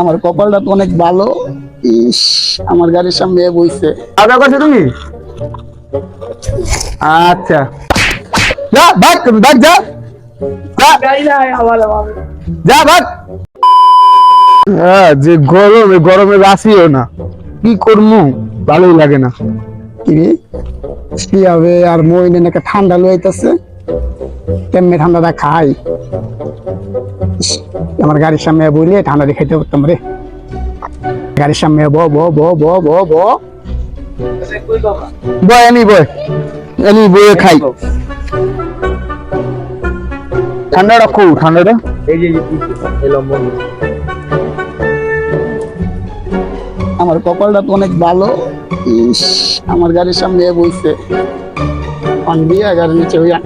আমার কপালটা তো অনেক ভালো। ইস আমার গাড়ির সামনে বইছে। খাওয়া করছ তুমি? আচ্ছা। যা ভাগ ভাগ যা। যা। ভাগ। হ্যাঁ যে গরমে গরমে বাসিও না। কি করমু? ভালোই লাগে না। কি হবে আর মইনে নাকি ঠান্ডা লইতেছে। কেমনে ঠান্ডাটা খাই। আমার গাড়ির সামনে বইলে ঠান্ডা দিয়ে খাইতে পারতাম রে। গাড়ির সামনে ব ব ব ব ব ব। বয় এনি বয়। এনি বয়ে খাই। ঠান্ডাটা কু ঠান্ডাটা আমার কপালটা তো অনেক ভালো। আমার গাড়ির সামনে বইছে। পান দিয়া গাড়ির নিচে হইয়া।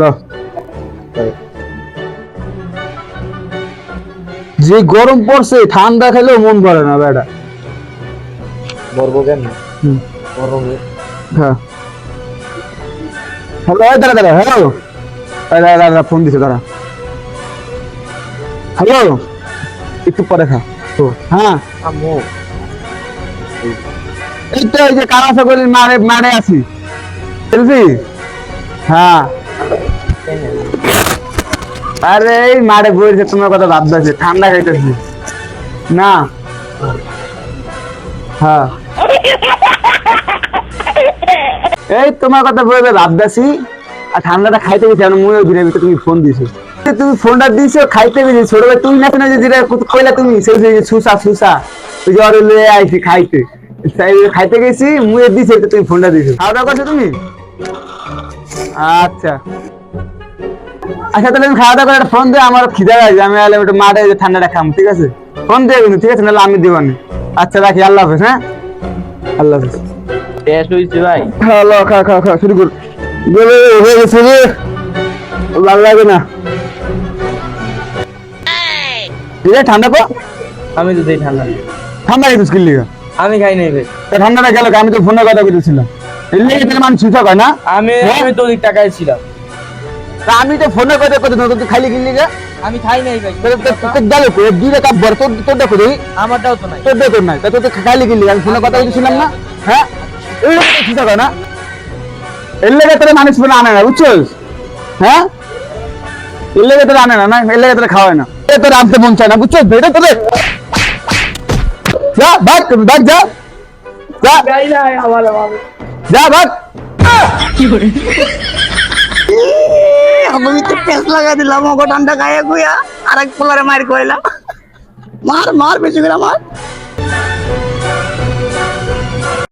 ল। যে গরম পড়ছে ঠান্ডা খেলেও মন ভরে না বেটা। মরবো কেন? গরমে হ্যাঁ। হ্যালো দাঁড়া দাঁড়া হ্যালো। এই দাঁড়া দাঁড়া ফোন দিছে দাঁড়া। হ্যালো। একটু পরে খা। হ্যাঁ। আম্মু। এই যে করে মারে মারে আছি। বুঝলি হ্যাঁ। আরে এই মারে বইছে তোমার কথা ঠান্ডা খাইতেছি। না। হ্যাঁ। এই তোমার কথা বলবে ভাবতেছি, আর ঠান্ডাটা খাইতে গেছি আমি মনে দিনের তুমি ফোন দিছো। তুমি ফোনটা দিছো, খাইতে গেছি ছোট তুমি না না যেটা কইলা তুমি, সেই সুসা সুসা। যে অরে লয়ে আইছি খাইতে। তাই খাইতে গেছি মুয়ে দিছে তো তুমি ফোনটা দিছো। খাওয়া দাওয়া করছ তুমি? আচ্ছা। আচ্ছা তাহলে আমি খাওয়া দাওয়া করে ফোন দিয়ে আমার খিদা লাগছে আমি আলে একটু মাঠে ঠান্ডাটা খাম ঠিক আছে? ফোন দিয়ে কিন্তু ঠিক আছে নাহলে আমি দিব না। আচ্ছা রাখি আল্লাহ হাফেজ হ্যাঁ? আল্লাহ হাফেজ। টেস্ট হয়েছে ভাই। হ্যালো খা খা খা শুরু কর। গেলে হয়ে গেছে রে। ভালো লাগে না। ঠান্ডা পা। আমি তো দেই ঠান্ডা। ঠান্ডা স্কিল লিগা। আমি খাই নাই ভাই ঠান্ডাটা গেল আমি তো ফোনে কথা মানুষ হয় না? আমি হ্যাঁ? আমি তো ওই টাকায় ছিলাম। আমি তো ফোনে কথা কথা তুই খালি কিনলি গা? আমি খাই নাই ভাই গেল দুইটা কাপ ভর তোর তোর দেখো দেখি। আমারটাও তো নাই। তোর দেখো নাই। তা তোর তো কিনলি আমি ফোনে কথা বলছিলাম না। হ্যাঁ? এই লোক হয় না। এর লেগে তোর মানুষ ফোনে আনে না বুঝছস? হ্যাঁ? এর লেগে তোর আনে না না? এর লেগে তোর খাওয়ায় না। তোর আনতে মন চায় না বুঝছস এটা তোরে যা ভাগ ভাগ যা যা যা ভাগ আমি তো পেঁচ লাগা দিলাম ওগো ঠান্ডা গায়ে গুয়া আর এক পোলারে মার কইলাম মার মার বেশি করে মার